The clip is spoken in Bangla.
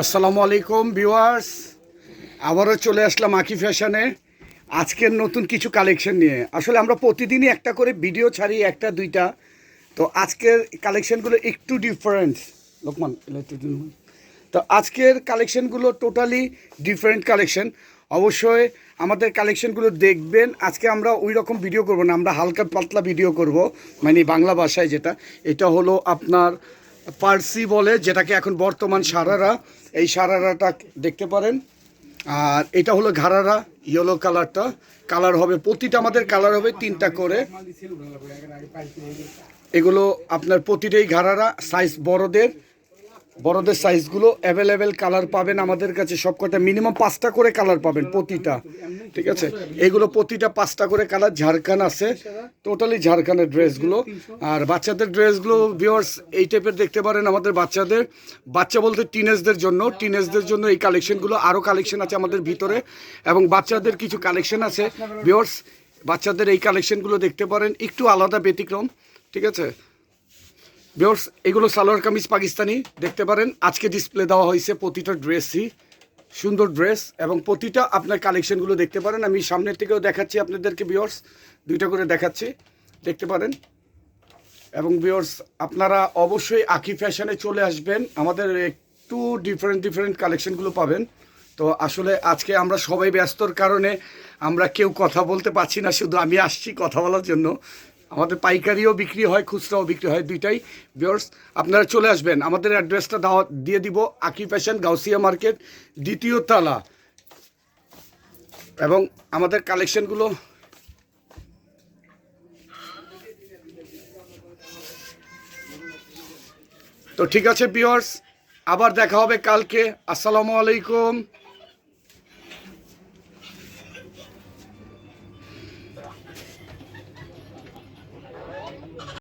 আসসালামু আলাইকুম, ভিউয়ার্স। আবারও চলে আসলাম আকি ফ্যাশনে। আজকের নতুন কিছু কালেকশন নিয়ে। আসলে আমরা প্রতিদিনই একটা করে ভিডিও ছাড়ি, একটা, দুইটা। তো আজকের কালেকশনগুলো একটু ডিফারেন্ট লোকমান। তো আজকের কালেকশনগুলো টোটালি ডিফারেন্ট কালেকশন অবশ্যই আমাদের কালেকশনগুলো দেখবেন। আজকে আমরা ওই রকম ভিডিও করব না, আমরা হালকা পাতলা ভিডিও করব মানে বাংলা ভাষায় যেটা। এটা হলো আপনার পার্সি বলে, যেটাকে এখন বর্তমান সারারা, এই সারারাটা দেখতে পারেন। আর এটা হলো ঘাড়ারা ইয়েলো কালারটা কালার হবে, প্রতিটা আমাদের কালার হবে তিনটা করে। এগুলো আপনার প্রতিটাই ঘাড়ারা সাইজ বড়দের। বড়দের সাইজগুলো অ্যাভেলেবেল কালার পাবেন আমাদের কাছে সবকটা মিনিমাম পাঁচটা করে কালার পাবেন প্রতিটা। ঠিক আছে? এগুলো প্রতিটা পাঁচটা করে কালার ঝাড়খান আছে। টোটালি ঝাড়খানের ড্রেসগুলো আর বাচ্চাদের ড্রেসগুলো ভিওর্স এই টাইপের দেখতে পারেন আমাদের বাচ্চাদের। বাচ্চা বলতে টিনেজদের জন্য। টিনেজদের জন্য এই কালেকশনগুলো আরও কালেকশন আছে আমাদের ভিতরে। এবং বাচ্চাদের কিছু কালেকশন আছে। ভিওর্স বাচ্চাদের এই কালেকশনগুলো দেখতে পারেন। একটু আলাদা ব্যতিক্রম। ঠিক আছে? বিয়র্স এগুলো সালোয়ার কামিজ পাকিস্তানি, দেখতে পারেন। আজকে ডিসপ্লে দেওয়া হয়েছে প্রতিটা ড্রেসই সুন্দর ড্রেস এবং প্রতিটা আপনার কালেকশনগুলো দেখতে পারেন। আমি সামনের থেকেও দেখাচ্ছি আপনাদেরকে বিয়র্স দুইটা করে দেখাচ্ছি। দেখতে পারেন। এবং বিয়র্স আপনারা অবশ্যই আকি ফ্যাশনে চলে আসবেন। আমাদের একটু ডিফারেন্ট ডিফারেন্ট কালেকশনগুলো পাবেন। তো আসলে আজকে আমরা সবাই ব্যস্তর কারণে আমরা কেউ কথা বলতে পারছি না। শুধু আমি আসছি কথা বলার জন্য। আমাদের পাইকারিও বিক্রি হয়, খুচরাও বিক্রি হয় দুইটাই। বিয়র্স আপনারা চলে আসবেন। আমাদের অ্যাড্রেসটা দাওয়া দিয়ে দিব আকি ফ্যাশন, গাউসিয়া মার্কেট, দ্বিতীয় তালা। এবং আমাদের কালেকশনগুলো তো ঠিক আছে বিয়র্স আবার দেখা হবে কালকে। আসসালামু আলাইকুম।